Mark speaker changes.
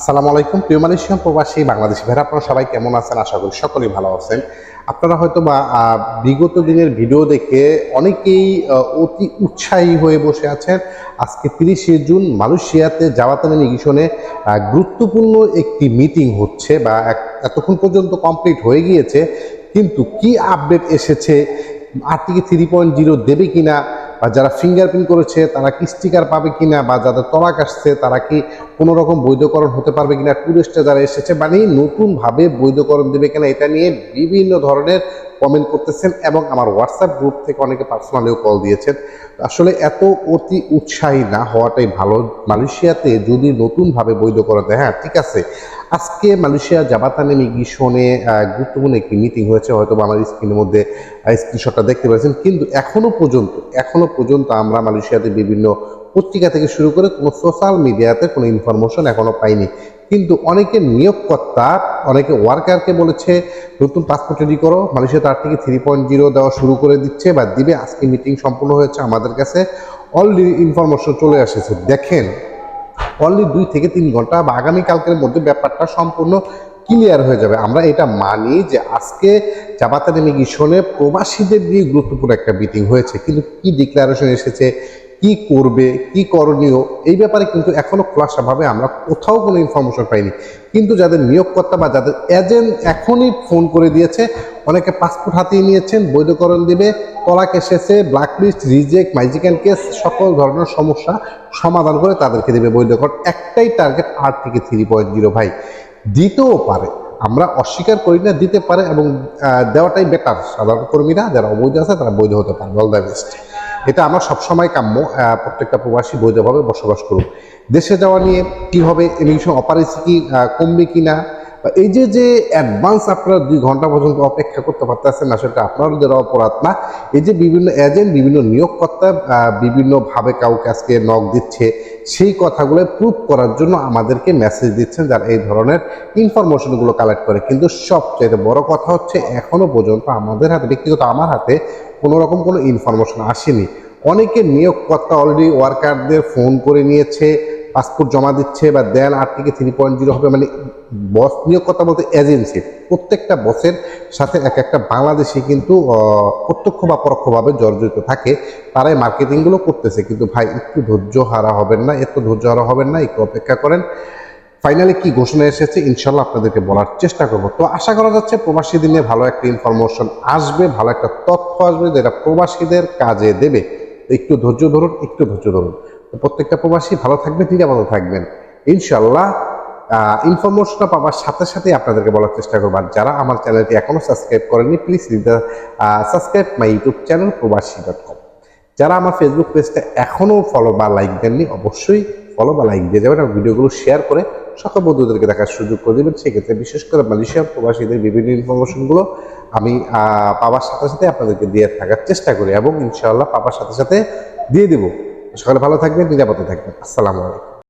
Speaker 1: আসসালামু আলাইকুম। প্রিয় মালয়েশিয়ান প্রবাসী, বাংলাদেশি ভাইরা, আপনারা সবাই কেমন আছেন? আশা করি সকলেই ভালো আছেন। আপনারা হয়তো বা বিগত দিনের ভিডিও দেখে অনেকেই অতি উৎসাহী হয়ে বসে আছেন। আজকে তিরিশে জুন মালয়েশিয়াতে জাওয়াতানি মিশনে গুরুত্বপূর্ণ একটি মিটিং হচ্ছে বা এতক্ষণ পর্যন্ত কমপ্লিট হয়ে গিয়েছে। কিন্তু কি আপডেট এসেছে? আরটিকে থ্রি পয়েন্ট জিরো দেবে কিনা? বা যারা ফিঙ্গারপ্রিন্ট করেছে, তারা কি স্টিকার পাবে কিনা বা যাদের তলাক আসছে, তারা কি কোনো রকম বৈধকরণ হতে পারবে কিনা টুরিস্টরা যারা এসেছে মানে নতুনভাবে বৈধকরণ দেবে কিনা, এটা নিয়ে বিভিন্ন ধরনের কমেন্ট করতেছেন এবং আমার হোয়াটসঅ্যাপ গ্রুপ থেকে অনেকে পার্সোনালিও কল দিয়েছেন। আসলে এত অতি উৎসাহী না হওয়াটাই ভালো। মালয়েশিয়াতে যদি নতুনভাবে বৈধকরণ দেয় হ্যাঁ ঠিক আছে। আজকে মালয়েশিয়া জাবাতানি মিশনে গুরুত্বপূর্ণ একটি মিটিং হয়েছে হয়তো আমার স্ক্রিনের মধ্যে স্ক্রিনশটটা দেখতে পাচ্ছেন কিন্তু এখনও পর্যন্ত, এখনও পর্যন্ত আমরা মালয়েশিয়াতে বিভিন্ন পত্রিকা থেকে শুরু করে কোনো সোশ্যাল মিডিয়াতে কোনো ইনফরমেশন এখনও পাইনি। কিন্তু অনেকে নিয়োগকর্তা, অনেকে ওয়ার্কারকে বলেছে, নতুন পাসপোর্ট রেডি করো। মালয়েশিয়া তার থেকে থ্রি পয়েন্ট জিরো দেওয়া শুরু করে দিচ্ছে বা দিবে। আজকে মিটিং সম্পূর্ণ হয়েছে আমাদের কাছে। অলরেডি ইনফরমেশন চলে এসেছে। দেখেন অনলি দুই থেকে তিন ঘণ্টা বা আগামীকালকের মধ্যে ব্যাপারটা সম্পূর্ণ ক্লিয়ার হয়ে যাবে। আমরা এটা মানি যে আজকে জাপাতানি মিশনে প্রবাসীদের নিয়ে গুরুত্বপূর্ণ একটা মিটিং হয়েছে। কিন্তু কি ডিক্লারেশন এসেছে কি করবে, কি করণীয়, এই ব্যাপারে কিন্তু এখনও খোলাসাভাবে আমরা কোথাও কোনো ইনফরমেশন পাইনি। কিন্তু যাদের নিয়োগকর্তা বা যাদের এজেন্ট এখনই ফোন করে দিয়েছে, অনেকে পাসপোর্ট হাতিয়ে নিয়েছেন, বৈধকরণ দিবে, তলাক এসেছে ব্ল্যাক লিস্ট রিজেক্ট মাইজিক্যান কেস সকল ধরনের সমস্যা সমাধান করে তাদেরকে দেবে বৈধকরণ। একটাই টার্গেট আর থেকে থ্রি পয়েন্ট জিরো ভাই। দিতেও পারে। আমরা অস্বীকার করি না, দিতে পারে এবং দেওয়াটাই বেটার সাধারণ কর্মীরা যারা অবৈধ আছে, তারা বৈধ হতে পারে। অল দ্য বেস্ট এটা আমার সবসময় কাম্য প্রত্যেকটা প্রবাসী বৈধভাবে বসবাস করুক। দেশে যাওয়া নিয়ে কী হবে ইমিগ্রেশন অপারেশন কি কমবে কিনা বা এই যে যে অ্যাডভান্স আপনারা দুই ঘণ্টা পর্যন্ত অপেক্ষা করতে পারতেছেন না, সেটা আপনাদের অপরাধ না। এই যে বিভিন্ন এজেন্ট বিভিন্ন নিয়োগকর্তা বিভিন্নভাবে কাউকে আজকে নক দিচ্ছে, সেই কথাগুলো প্রুভ করার জন্য আমাদেরকে মেসেজ দিচ্ছেন যারা এই ধরনের ইনফরমেশনগুলো কালেক্ট করে। কিন্তু সবচেয়ে বড় কথা হচ্ছে এখনও পর্যন্ত আমাদের হাতে, ব্যক্তিগত আমার হাতে কোনো রকম কোনো ইনফরমেশন আসেনি। অনেকে নিয়োগকর্তা অলরেডি ওয়ার্কারদের ফোন করে নিয়েছে পাসপোর্ট জমা দিচ্ছে বা দেন আট থেকে থ্রি পয়েন্ট জিরো হবে মানে বস নিয়োগকর্তা বলতে এজেন্সি প্রত্যেকটা বসের সাথে এক একটা বাংলাদেশি কিন্তু প্রত্যক্ষ বা পরোক্ষভাবে জর্জরিত থাকে। তারাই মার্কেটিংগুলো করতেছে। কিন্তু ভাই, একটু ধৈর্য হারা হবেন না, এত ধৈর্য হারা হবেন না, একটু অপেক্ষা করেন। ফাইনালি কি ঘোষণা এসেছে? ইনশাল্লাহ আপনাদেরকে বলার চেষ্টা করব। তো আশা করা যাচ্ছে প্রবাসী দিনে ভালো একটা ইনফরমেশন আসবে, ভালো একটা তথ্য আসবে, যেটা প্রবাসীদের কাজে দেবে। একটু ধৈর্য ধরুন, একটু ধৈর্য ধরুন। প্রত্যেকটা প্রবাসী ভালো থাকবে নিরাপদ থাকবেন। ইনশাল্লাহ ইনফরমেশনটা পাওয়ার সাথে সাথে আপনাদেরকে বলার চেষ্টা করব। আর যারা আমার চ্যানেলটি এখনও সাবস্ক্রাইব করেনি please subscribe my YouTube channel Probashi dot com যারা আমার ফেসবুক পেজটা এখনও ফলো বা লাইক দেননি, অবশ্যই ফলো বা লাইক দিয়ে যাবেন এবং ভিডিওগুলো শেয়ার করে সকল বন্ধুদেরকে দেখার সুযোগ করে দেবেন। সেক্ষেত্রে বিশেষ করে মালয়েশিয়ার প্রবাসীদের বিভিন্ন ইনফরমেশনগুলো আমি পাওয়ার সাথে সাথে আপনাদেরকে দিয়ে থাকার চেষ্টা করি এবং ইনশাআল্লাহ পাওয়ার সাথে সাথে দিয়ে দেবো। সকালে ভালো থাকবেন নিরাপদে থাকবেন। আসসালামু আলাইকুম।